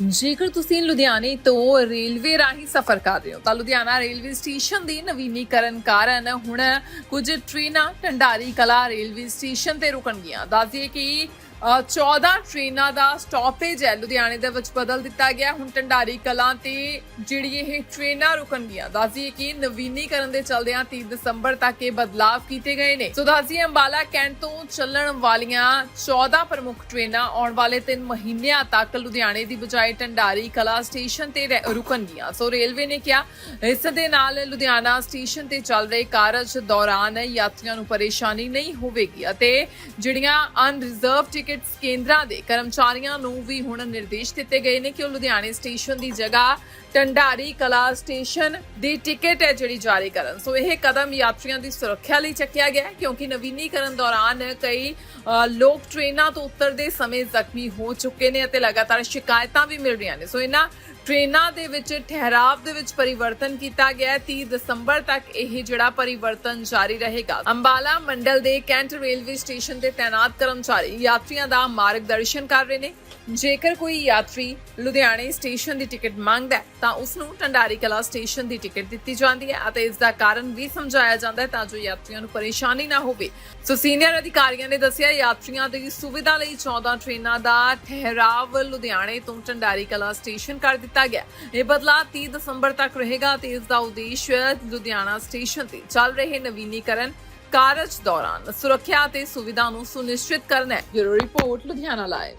ਜੇਕਰ ਤੁਸੀਂ ਲੁਧਿਆਣੇ ਤੋਂ ਰੇਲਵੇ ਰਾਹੀਂ ਸਫ਼ਰ ਕਰ ਰਹੇ ਹੋ, ਤਾਂ ਲੁਧਿਆਣਾ ਰੇਲਵੇ ਸਟੇਸ਼ਨ ਦੀ ਨਵੀਨੀਕਰਨ ਕਾਰਨ ਹੁਣ ਕੁਝ ਟ੍ਰੇਨਾਂ ਢੰਡਾਰੀ ਕਲਾ ਰੇਲਵੇ ਸਟੇਸ਼ਨ ਤੇ ਰੁਕਣਗੀਆਂ। ਦੱਸਦੀਏ ਕਿ 14 ਟ੍ਰੇਨਾਂ ਦਾ ਸਟਾਪੇਜ ਹੈ। ਲੁਧਿਆਣੇ ਦੇ ਵਿੱਚ ਬਦਲ ਦਿੱਤਾ ਗਿਆ। ਹੁਣ ਢੰਡਾਰੀ ਕਲਾਂ ਤੇ ਜਿਹੜੀ ਇਹ ਟ੍ਰੇਨਾਂ ਰੁਕਣਗੀਆਂ ਦੱਸਦੀਏ ਕਿ ਨਵੀਨੀਕਰਨ ਦੇ ਚਲਦਿਆਂ 30 ਦਸੰਬਰ ਤੱਕ ਇਹ ਬਦਲਾਵ ਕੀਤੇ ਗਏ ਨੇ। ਸੋ ਦੱਸਦੀਏ ਅੰਬਾਲਾ ਕੈਂਟ ਤੋਂ ਚੱਲਣ ਵਾਲੀਆਂ 14 ਪ੍ਰਮੁੱਖ ਟ੍ਰੇਨਾਂ ਆਉਣ ਵਾਲੇ 3 ਮਹੀਨਿਆਂ ਤੱਕ ਲੁਧਿਆਣੇ ਦੀ ਬਜਾਏ ਢੰਡਾਰੀ ਕਲਾ ਸਟੇਸ਼ਨ ਤੇ ਰਹਿ- ਰੁਕਣਗੀਆਂ ਸੋ ਰੇਲਵੇ ਨੇ ਕਿਹਾ, ਇਸ ਦੇ ਨਾਲ ਲੁਧਿਆਣਾ ਸਟੇਸ਼ਨ ਤੇ ਚੱਲ ਰਹੇ ਕਾਰਜ ਦੌਰਾਨ ਯਾਤਰੀਆਂ ਨੂੰ ਪਰੇਸ਼ਾਨੀ ਨਹੀਂ ਹੋਵੇਗੀ ਅਤੇ ਜਿਹੜੀਆਂ ਅਨਰਿਜ਼ਰਵ ਟਿਕਟਸ ਕੇਂਦਰਾਂ ਦੇ ਕਰਮਚਾਰੀਆਂ ਨੂੰ ਵੀ ਹੁਣ ਨਿਰਦੇਸ਼ ਦਿੱਤੇ ਗਏ ਨੇ ਕਿ ਉਹ ਲੁਧਿਆਣੇ ਸਟੇਸ਼ਨ ਦੀ ਜਗ੍ਹਾ ਢੰਡਾਰੀ ਕਲਾ ਸਟੇਸ਼ਨ ਦੀ ਟਿਕਟ ਹੈ ਜਿਹੜੀ ਜਾਰੀ ਕਰਨ। ਸੋ ਇਹ ਕਦਮ ਯਾਤਰੀਆਂ ਦੀ ਸੁਰੱਖਿਆ ਲਈ ਚੱਕਿਆ ਗਿਆ ਹੈ ਕਿਉਂਕਿ ਨਵੀਨੀਕਰਨ ਦੌਰਾਨ ਕਈ ਲੋਕ ਟ੍ਰੇਨਾਂ ਤੋਂ ਉਤਰਦੇ ਸਮੇਂ ਜ਼ਖਮੀ ਹੋ ਚੁੱਕੇ ਨੇ ਅਤੇ ਲਗਾਤਾਰ ਸ਼ਿਕਾਇਤਾਂ ਵੀ ਮਿਲ ਰਹੀਆਂ ਨੇ। ਸੋ ਇਹਨਾਂ ਟ੍ਰੇਨਾਂ ਦੇ ਵਿੱਚ, ਠਹਿਰਾਵ ਦੇ ਵਿੱਚ ਪਰਿਵਰਤਨ ਕੀਤਾ ਗਿਆ ਹੈ। 30 ਦਸੰਬਰ ਤੱਕ ਇਹ ਜਿਹੜਾ ਪਰਿਵਰਤਨ ਜਾਰੀ ਰਹੇਗਾ। ਅੰਬਾਲਾ ਮੰਡਲ ਦੇ ਕੈਂਟ ਰੇਲਵੇ ਸਟੇਸ਼ਨ ਤੇ ਤਾਇਨਾਤ ਕਰਮਚਾਰੀ ਯਾਤਰੀਆਂ ਦਾ ਮਾਰਗਦਰਸ਼ਨ ਕਰ ਰਹੇ ਨੇ। ਜੇਕਰ ਕੋਈ ਯਾਤਰੀ ਲੁਧਿਆਣੇ ਸਟੇਸ਼ਨ ਦੀ ਟਿਕਟ ਮੰਗਦਾ ਹੈ, ਤਾਂ ਉਸ ਨੂੰ ਟੰਡਾਰੀ ਕਲਾ ਸਟੇਸ਼ਨ ਦੀ ਟਿਕਟ ਦਿੱਤੀ ਜਾਂਦੀ ਹੈ ਅਤੇ ਇਸ ਦਾ ਕਾਰਨ ਵੀ ਸਮਝਾਇਆ ਜਾਂਦਾ ਹੈ ਤਾਂ ਜੋ ਯਾਤਰੀਆਂ ਨੂੰ ਪਰੇਸ਼ਾਨੀ ਨਾ ਹੋਵੇ। ਸੋ ਸੀਨੀਅਰ ਅਧਿਕਾਰੀਆਂ ਨੇ ਦੱਸਿਆ, ਯਾਤਰੀਆਂ ਦੀ ਸੁਵਿਧਾ ਲਈ 14 ਟ੍ਰੇਨਾਂ ਦਾ ਠਹਿਰਾਵ ਲੁਧਿਆਣੇ ਤੋਂ ਟੰਡਾਰੀ ਕਲਾ ਸਟੇਸ਼ਨ ਕਰ ਦਿੱਤਾ ਗਿਆ। ਇਹ ਬਦਲਾਅ 30 ਦਸੰਬਰ ਤੱਕ ਰਹੇਗਾ ਤੇ ਇਸ ਦਾ ਉਦੇਸ਼ ਲੁਧਿਆਣਾ ਸਟੇਸ਼ਨ ਤੇ ਚੱਲ ਰਹੇ ਨਵੀਨੀਕਰਨ ਕਾਰਜ ਦੌਰਾਨ ਸੁਰੱਖਿਆ ਤੇ ਸੁਵਿਧਾ ਨੂੰ ਸੁਨਿਸ਼ਚਿਤ ਕਰਨਾ ਹੈ। Bureau report, Ludhiana live